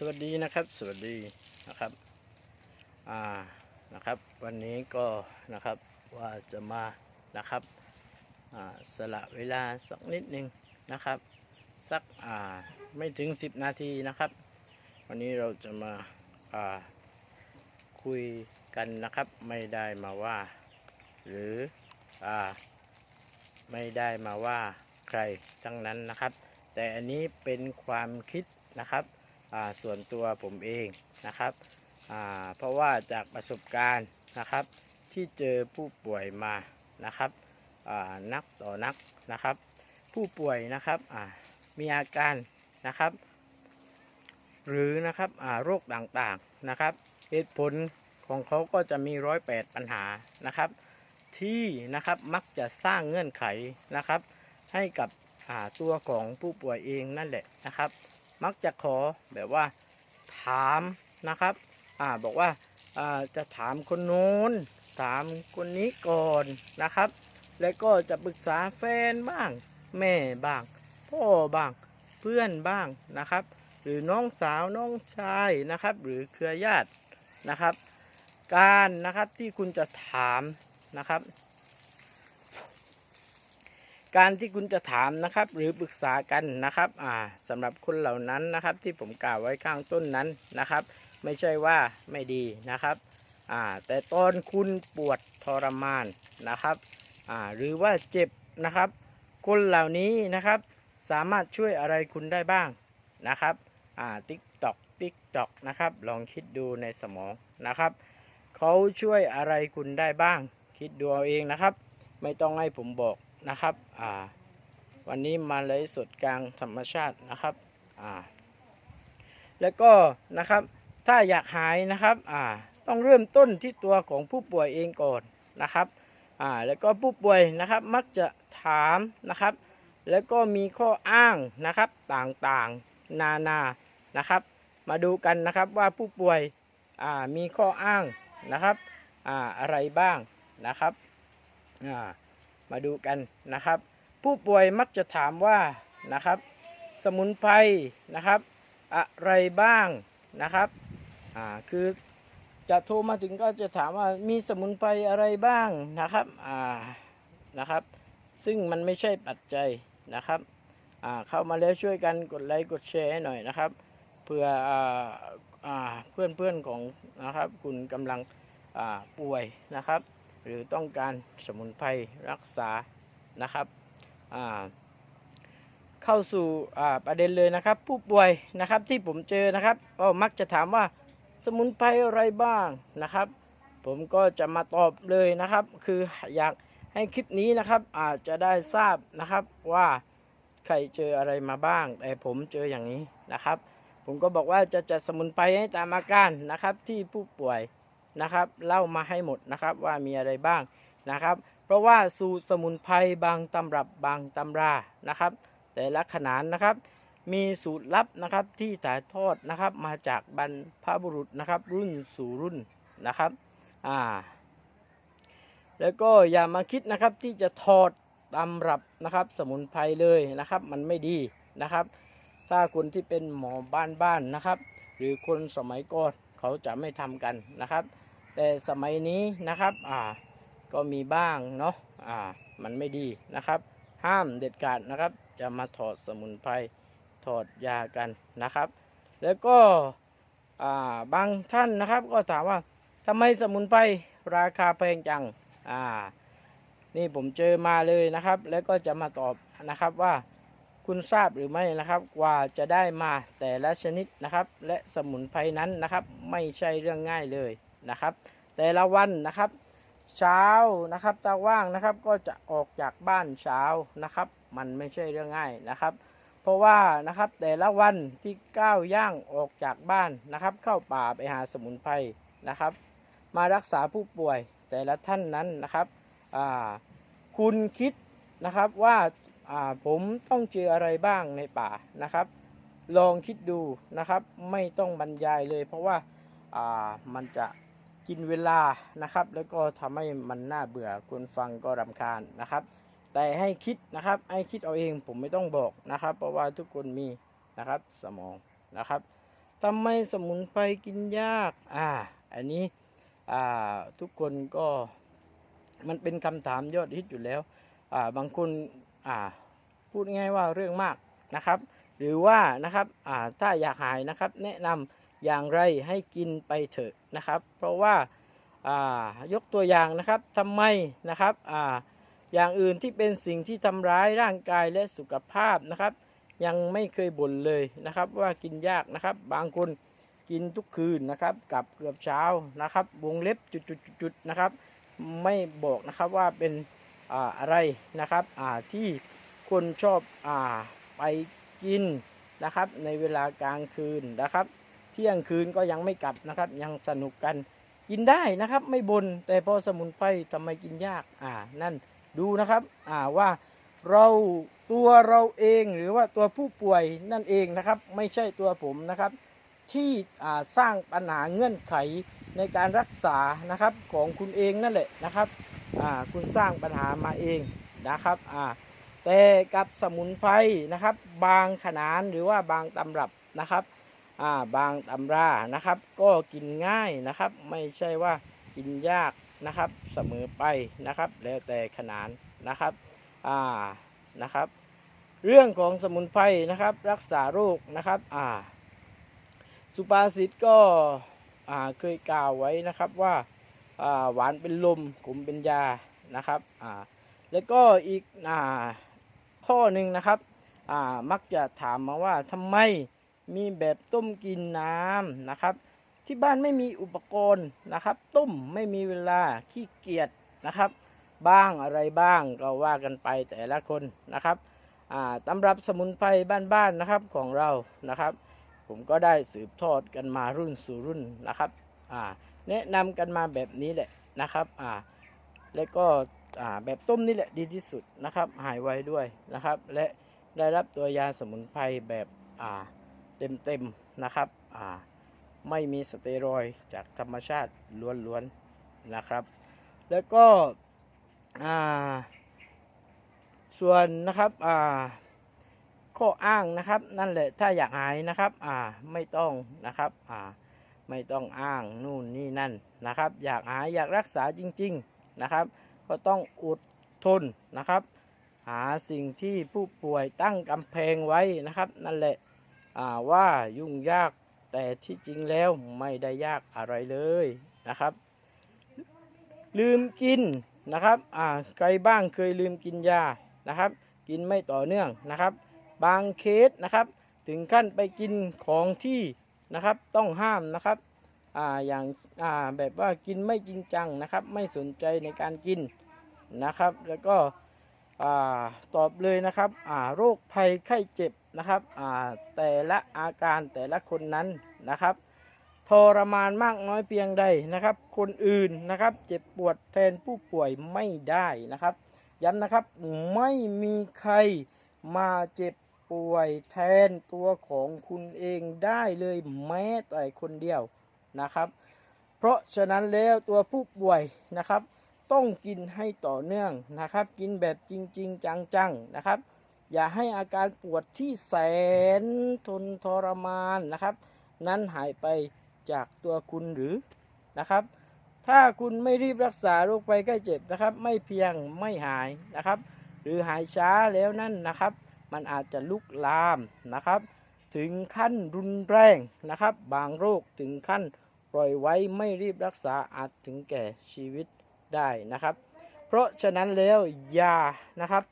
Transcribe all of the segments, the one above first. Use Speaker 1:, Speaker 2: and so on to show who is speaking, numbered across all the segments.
Speaker 1: สวัสดีนะครับสวัสดีนะครับอ่านะครับ วันนี้ก็นะครับว่าจะมานะครับอ่าสละเวลาสักนิดหนึ่งนะครับ สักอ่าไม่ถึง 10 นาทีนะครับ วันนี้เราจะมาอ่าคุยกันนะครับไม่ได้มาว่า หรืออ่าไม่ได้มาว่าใครทั้งนั้นนะครับ แต่อันนี้เป็นความคิดนะครับ ส่วนตัวผมเองนะครับ เพราะว่าจากประสบการณ์นะครับที่เจอผู้ป่วยมานะครับนักต่อนักนะครับ ผู้ป่วยนะครับมีอาการนะครับ หรือนะครับโรคต่างๆนะครับเหตุผลของเขาก็จะมีร้อยแปดปัญหานะครับ ที่นะครับมักจะสร้างเงื่อนไขนะครับ ให้กับตัวของผู้ป่วยเองนั่นแหละนะครับ มักจะขอแบบว่าถามนะครับอ่าบอกว่าอ่าจะถามคนโน้น ถามคนนี้ก่อนนะครับ แล้วก็จะปรึกษาแฟนบ้าง แม่บ้าง พ่อบ้างเพื่อนบ้างนะครับ หรือน้องสาวน้องชายนะครับ หรือเครือญาตินะครับ การนะครับที่คุณจะถามนะครับ การที่คุณจะถามนะครับ หรือปรึกษากันนะครับอ่าสำหรับคนเหล่านั้นนะครับ ที่ผมกล่าวไว้ข้างต้นนั้นนะครับ ไม่ใช่ว่าไม่ดีนะครับอ่าแต่ตอนคุณปวดทรมานนะครับอ่าหรือว่าเจ็บนะครับ คนเหล่านี้นะครับ สามารถช่วยอะไรคุณได้บ้างนะครับอ่าติ๊กตอกติ๊กตอกนะครับ ลองคิดดูในสมองนะครับเขาช่วยอะไรคุณได้บ้าง คิดดูเอาเองนะครับ ไม่ต้องให้ผมบอก นะครับอ่าวันนี้มาเลยสดกลางธรรมชาตินะครับอ่าแล้วก็นะครับถ้าอยากหายนะครับอ่าต้องเริ่มต้นที่ตัวของผู้ป่วยเองก่อนนะครับอ่าแล้วก็ผู้ป่วยนะครับมักจะถามนะครับ แล้วก็มีข้ออ้างนะครับต่างๆนานานะครับ มาดูกันนะครับว่าผู้ป่วยอ่ามีข้ออ้างนะครับอ่าอะไรบ้างนะครับอ่า มาดูกันนะครับ ผู้ป่วยมักจะถามว่านะครับ สมุนไพรนะครับ อะไรบ้างนะครับอ่าคือจะโทรมาถึงก็จะถามว่ามีสมุนไพรอะไรบ้างนะครับอ่านะครับ ซึ่งมันไม่ใช่ปัจจัยนะครับอ่าเข้ามาแล้วช่วยกันกดไลค์กดแชร์หน่อยนะครับเพื่ออ่าอ่าเพื่อนเพื่อนๆของนะครับ คุณกำลังอ่าป่วยนะครับ หรือต้องการสมุนไพรรักษานะครับเข้าสู่ประเด็นเลยนะครับ ผู้ป่วยนะครับที่ผมเจอนะครับก็มักจะถามว่าสมุนไพรอะไรบ้างนะครับ ผมก็จะมาตอบเลยนะครับ คืออยากให้คลิปนี้นะครับอาจจะได้ทราบนะครับว่าใครเจออะไรมาบ้าง แต่ผมเจออย่างนี้นะครับ ผมก็บอกว่าจะจัดสมุนไพรให้ตามอาการนะครับที่ผู้ป่วย นะครับเล่ามาให้หมดนะครับว่ามีอะไรบ้างนะครับ เพราะว่าสูตรสมุนไพรบางตำรับบางตำรานะครับ แต่ละขนานนะครับ มีสูตรลับนะครับที่ถ่ายทอดนะครับมาจากบรรพบุรุษนะครับ รุ่นสู่รุ่นนะครับอ่าแล้วก็อย่ามาคิดนะครับที่จะถอดตำรับนะครับสมุนไพรเลยนะครับ มันไม่ดีนะครับ ถ้าคนที่เป็นหมอบ้านๆนะครับ หรือคนสมัยก่อนเขาจะไม่ทำกันนะครับ แต่สมัยนี้นะครับอ่าก็มีบ้างเนาะอ่ามันไม่ดีนะครับ ห้ามเด็ดขาดนะครับ จะมาถอดสมุนไพรถอดยากันนะครับ แล้วก็อ่าบางท่านนะครับก็ถามว่าทำไมสมุนไพรราคาแพงจังอ่านี่ผมเจอมาเลยนะครับ แล้วก็จะมาตอบนะครับว่าคุณทราบหรือไม่นะครับกว่าจะได้มาแต่ละชนิดนะครับ และสมุนไพรนั้นนะครับ ไม่ใช่เรื่องง่ายเลย นะครับ แต่ละวันนะครับ เช้านะครับตาว่างนะครับก็จะออกจากบ้านเช้านะครับ มันไม่ใช่เรื่องง่ายนะครับ เพราะว่านะครับแต่ละวันที่ก้าวย่างออกจากบ้านนะครับ เข้าป่าไปหาสมุนไพรนะครับ มารักษาผู้ป่วยแต่ละท่านนั้นนะครับคุณคิดนะครับว่าาผมต้องเจออะไรบ้างในป่านะครับ ลองคิดดูนะครับ ไม่ต้องบรรยายเลย เพราะว่าอ่ามันจะ กินเวลานะครับ แล้วก็ทำให้มันน่าเบื่อคนฟังก็รำคาญนะครับ แต่ให้คิดนะครับให้คิดเอาเองผมไม่ต้องบอกนะครับ เพราะว่าทุกคนมีนะครับสมองนะครับถ้าทำไมสมุนไพรกินยากอ่าอันนี้อ่าทุกคนก็มันเป็นคำถามยอดฮิตอยู่แล้วอ่าบางคนอ่าพูดง่ายว่าเรื่องมากนะครับ หรือว่านะครับอ่าถ้าอยากหายนะครับ แนะนำ อย่างไรให้กินไปเถอะนะครับ เพราะว่าายกตัวอย่างนะครับทำไมนะครับออย่างอื่นที่เป็นสิ่งที่ทำร้ายร่างกายและสุขภาพนะครับ ยังไม่เคยบ่นเลยนะครับว่ากินยากนะครับ บางคนกินทุกคืนนะครับกับเกือบเช้านะครับ วงเล็บจุดๆๆนะครับ ไม่บอกนะครับว่าเป็นออะไรนะครับที่คนชอบอไปกินนะครับ ในเวลากลางคืนนะครับ ที่ยงคืนก็ยังไม่กลับนะครับ ยังสนุกกันกินได้นะครับ ไม่บนแต่พอสมุนไพรทำไมกินยากอ่านั่นดูนะครับอ่าว่าเราตัวเราเองหรือว่าตัวผู้ป่วยนั่นเองนะครับ ไม่ใช่ตัวผมนะครับ ที่อ่าสร้างปัญหาเงื่อนไขในการรักษานะครับของคุณเองนั่นแหละนะครับอ่าคุณสร้างปัญหามาเองนะครับอ่าแต่กับสมุนไพรนะครับ บางขนานหรือว่าบางตำรับนะครับ บางตำรานะครับ ก็กินง่ายนะครับ ไม่ใช่ว่ากินยากนะครับเสมอไปนะครับ แล้วแต่ขนานนะครับอ่านะครับ เรื่องของสมุนไพรนะครับ รักษาโรคนะครับอ่าสุภาษิตก็อ่าเคยกล่าวไว้นะครับว่าอ่าหวานเป็นลมขมเป็นยานะครับอ่าแล้วก็อีกอ่าข้อหนึ่งนะครับอ่ามักจะถามมาว่าทำไม มีแบบต้มกินน้ำนะครับ ที่บ้านไม่มีอุปกรณ์นะครับ ต้มไม่มีเวลาขี้เกียจนะครับ บ้างอะไรบ้างก็ว่ากันไปแต่ละคนนะครับตำรับสมุนไพรบ้านๆนะครับของเรานะครับ ผมก็ได้สืบทอดกันมารุ่นสู่รุ่นนะครับแนะนำกันมาแบบนี้แหละนะครับแล้วก็แบบต้มนี่แหละดีที่สุดนะครับ หายไวด้วยนะครับ และได้รับตัวยาสมุนไพรแบบอ่า เต็มๆนะครับอ่าไม่มีสเตียรอยจากธรรมชาติล้วนๆนะครับ แล้วก็อ่าส่วนนะครับอ่าข้ออ้างนะครับนั่นแหละถ้าอยากหายนะครับอ่าไม่ต้องนะครับอ่าไม่ต้องอ้างนู่นนี่นั่นนะครับ อยากหายอยากรักษาจริง ๆนะครับ ก็ต้องอดทนนะครับ หาสิ่งที่ผู้ป่วยตั้งกำแพงไว้นะครับ นั่นแหละ ว่ายุ่งยากแต่ที่จริงแล้วไม่ได้ยากอะไรเลยนะครับ ลืมกินนะครับใครบ้างเคยลืมกินยานะครับ กินไม่ต่อเนื่องนะครับ บางเคสนะครับ ถึงขั้นไปกินของที่นะครับต้องห้ามนะครับอ่าอย่างอ่าแบบว่ากินไม่จริงจังนะครับ ไม่สนใจในการกินนะครับ แล้วก็ ตอบเลยนะครับโรคภัยไข้เจ็บนะครับแต่ละอาการแต่ละคนนั้นนะครับทรมานมากน้อยเพียงใดนะครับ คนอื่นนะครับเจ็บปวดแทนผู้ป่วยไม่ได้นะครับ ย้ำนะครับไม่มีใครมาเจ็บป่วยแทนตัวของคุณเองได้เลยแม้แต่คนเดียวนะครับ เพราะฉะนั้นแล้วตัวผู้ป่วยนะครับ ต้องกินให้ต่อเนื่องนะครับ กินแบบจริง ๆ จังๆนะครับ อย่าให้อาการปวดที่แสนทนทรมานนะครับ นั้นหายไปจากตัวคุณหรือนะครับ ถ้าคุณไม่รีบรักษาโรคภัยไข้เจ็บนะครับ ไม่เพียงไม่หายนะครับ หรือหายช้าแล้วนั่นนะครับ มันอาจจะลุกลามนะครับ ถึงขั้นรุนแรงนะครับ บางโรคถึงขั้นปล่อยไว้ไม่รีบรักษาอาจถึงแก่ชีวิต ได้นะครับ เพราะฉะนั้นแล้วอย่านะครับ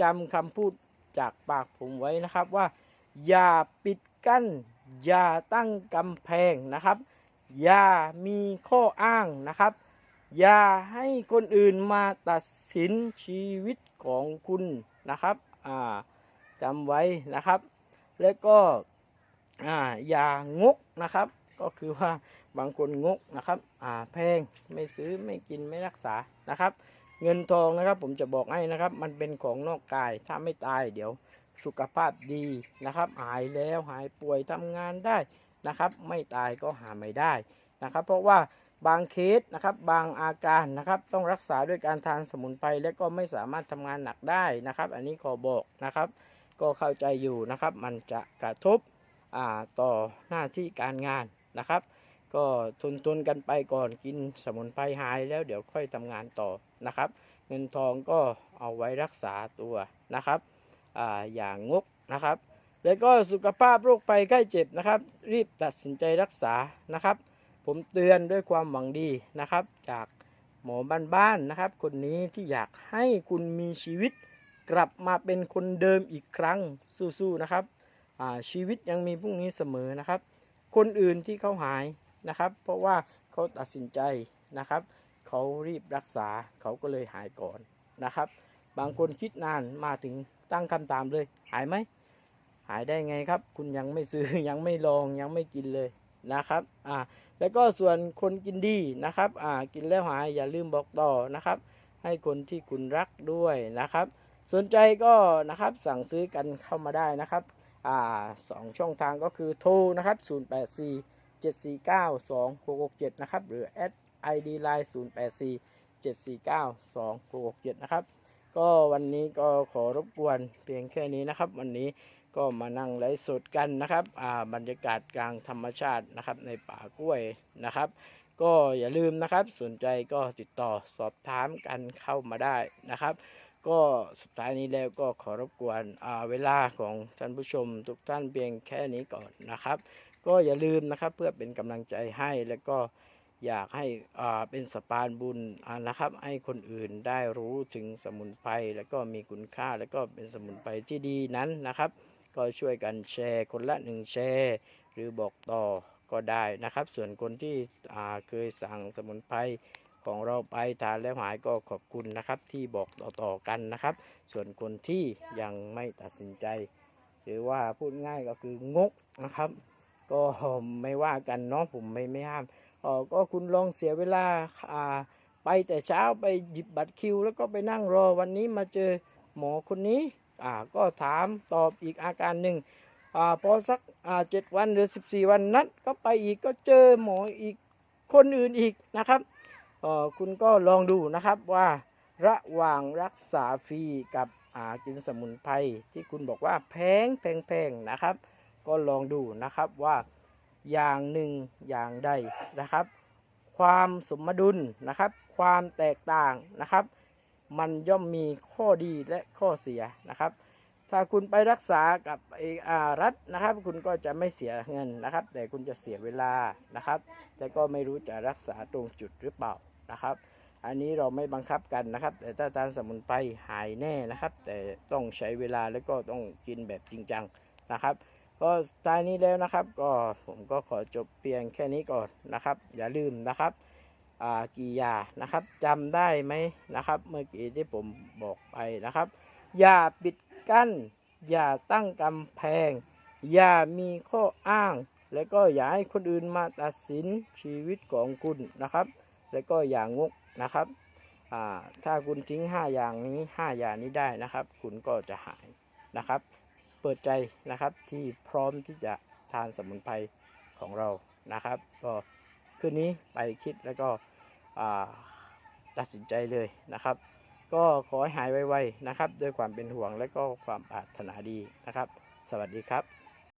Speaker 1: จำคำพูดจากปากผมไว้นะครับว่า อย่าปิดกั้น อย่าตั้งกำแพงนะครับ อย่ามีข้ออ้างนะครับ อย่าให้คนอื่นมาตัดสินชีวิตของคุณนะครับจำไว้นะครับ แล้วก็ออย่างกนะครับ ก็คือว่าบางคนงกนะครับอ่าแพงไม่ซื้อไม่กินไม่รักษานะครับ เงินทองนะครับ ผมจะบอกให้นะครับ มันเป็นของนอกกายถ้าไม่ตายเดี๋ยวสุขภาพดีนะครับ หายแล้วหายป่วยทำงานได้นะครับ ไม่ตายก็หาไม่ได้นะครับ เพราะว่าบางเคสนะครับบางอาการนะครับต้องรักษาด้วยการทานสมุนไพรและก็ไม่สามารถทำงานหนักได้นะครับ อันนี้ขอบอกนะครับ ก็เข้าใจอยู่นะครับ มันจะกระทบต่อหน้าที่การงาน นะครับ ก็ทุนทนกันไปก่อนกินสมุนไพรหายแล้วเดี๋ยวค่อยทำงานต่อนะครับ เงินทองก็เอาไว้รักษาตัวนะครับอ่าอย่างงกนะครับ แล้วก็สุขภาพโรคภัยไข้เจ็บนะครับ รีบตัดสินใจรักษานะครับ ผมเตือนด้วยความหวังดีนะครับ จากหมอบ้านๆนะครับ คนนี้ที่อยากให้คุณมีชีวิตกลับมาเป็นคนเดิมอีกครั้งสู้ๆนะครับชีวิตยังมีพรุ่งนี้เสมอนะครับ คนอื่นที่เขาหายนะครับ เพราะว่าเขาตัดสินใจนะครับ เขารีบรักษาเขาก็เลยหายก่อนนะครับ บางคนคิดนานมาถึงตั้งคำถามเลย หายไหมหายได้ไงครับ คุณยังไม่ซื้อยังไม่ลองยังไม่กินเลยนะครับอ่าแล้วก็ส่วนคนกินดีนะครับอ่ากินแล้วหายอย่าลืมบอกต่อนะครับ ให้คนที่คุณรักด้วยนะครับ สนใจก็นะครับสั่งซื้อกันเข้ามาได้นะครับ อ่าสองช่องทางก็คือโทรนะครับ 084 749 2667 นะครับ หรือ add ID line 084 749 2667 นะครับ ก็วันนี้ก็ขอรบกวนเพียงแค่นี้นะครับ วันนี้ก็มานั่งไลฟ์สดกันนะครับอ่าบรรยากาศกลางธรรมชาตินะครับ ในป่ากล้วยนะครับ ก็อย่าลืมนะครับ สนใจก็ติดต่อสอบถามกันเข้ามาได้นะครับ ก็สุดท้ายนี้แล้วก็ขอรบกวนเวลาของท่านผู้ชมทุกท่านเพียงแค่นี้ก่อนนะครับ ก็อย่าลืมนะครับเพื่อเป็นกำลังใจให้แล้วก็อยากให้เป็นสะพานบุญนะครับ ให้คนอื่นได้รู้ถึงสมุนไพรแล้วก็มีคุณค่าแล้วก็เป็นสมุนไพรที่ดีนั้นนะครับ ก็ช่วยกันแชร์คนละหนึ่งแชร์หรือบอกต่อก็ได้นะครับ ส่วนคนที่เคยสั่งสมุนไพร ของเราไปทานแล้วหายก็ขอบคุณนะครับที่บอกต่อๆกันนะครับ ส่วนคนที่ยังไม่ตัดสินใจ หรือว่าพูดง่ายก็คืองกนะครับ ก็ไม่ว่ากันเนาะผมไม่ไม่ห้ามออก็คุณลองเสียเวลาอ่าไปแต่เช้าไปหยิบบัตรคิว แล้วก็ไปนั่งรอวันนี้มาเจอหมอคนนี้อ่าก็ถามตอบอีกอาการหนึ่งอ่าพอสักอ่าเจ็ดวันหรือสิบสี่วันนัดก็ไปอีกก็เจอหมออีกคนอื่นอีกนะครับ คุณก็ลองดูนะครับว่าระหว่างรักษาฟรีกับอากินสมุนไพรที่คุณบอกว่าแพงแพงแพงนะครับ ก็ลองดูนะครับว่าอย่างหนึ่งอย่างใดนะครับ ความสมดุลนะครับ ความแตกต่างนะครับ มันย่อมมีข้อดีและข้อเสียนะครับ ถ้าคุณไปรักษากับไออารัฐนะครับ คุณก็จะไม่เสียเงินนะครับ แต่คุณจะเสียเวลานะครับและก็ไม่รู้จะรักษาตรงจุดหรือเปล่านะครับ อันนี้เราไม่บังคับกันนะครับ แต่ถ้าทานสมุนไพรหายแน่นะครับ แต่ต้องใช้เวลาแล้วก็ต้องกินแบบจริงจังนะครับ ก็สไตล์นี้แล้วนะครับ ก็ผมก็ขอจบเพียงแค่นี้ก่อนนะครับ อย่าลืมนะครับกี่ยานะครับจำได้ไหมนะครับ เมื่อกี้ที่ผมบอกไปนะครับยาปิด กั้น อย่าตั้งกำแพง อย่ามีข้ออ้าง แล้วก็อย่าให้คนอื่นมาตัดสินชีวิตของคุณนะครับ แล้วก็อย่างงกนะครับถ้าคุณทิ้ง 5 อย่างนี้ 5 อย่างนี้ได้นะครับ คุณก็จะหายนะครับ เปิดใจนะครับที่พร้อมที่จะทานสมุนไพรของเรานะครับ ก็คืนนี้ไปคิดแล้วก็ตัดสินใจเลยนะครับ ก็ขอให้หายไวๆนะครับ ด้วยความเป็นห่วงและก็ความปรารถนาดีนะครับ สวัสดีครับ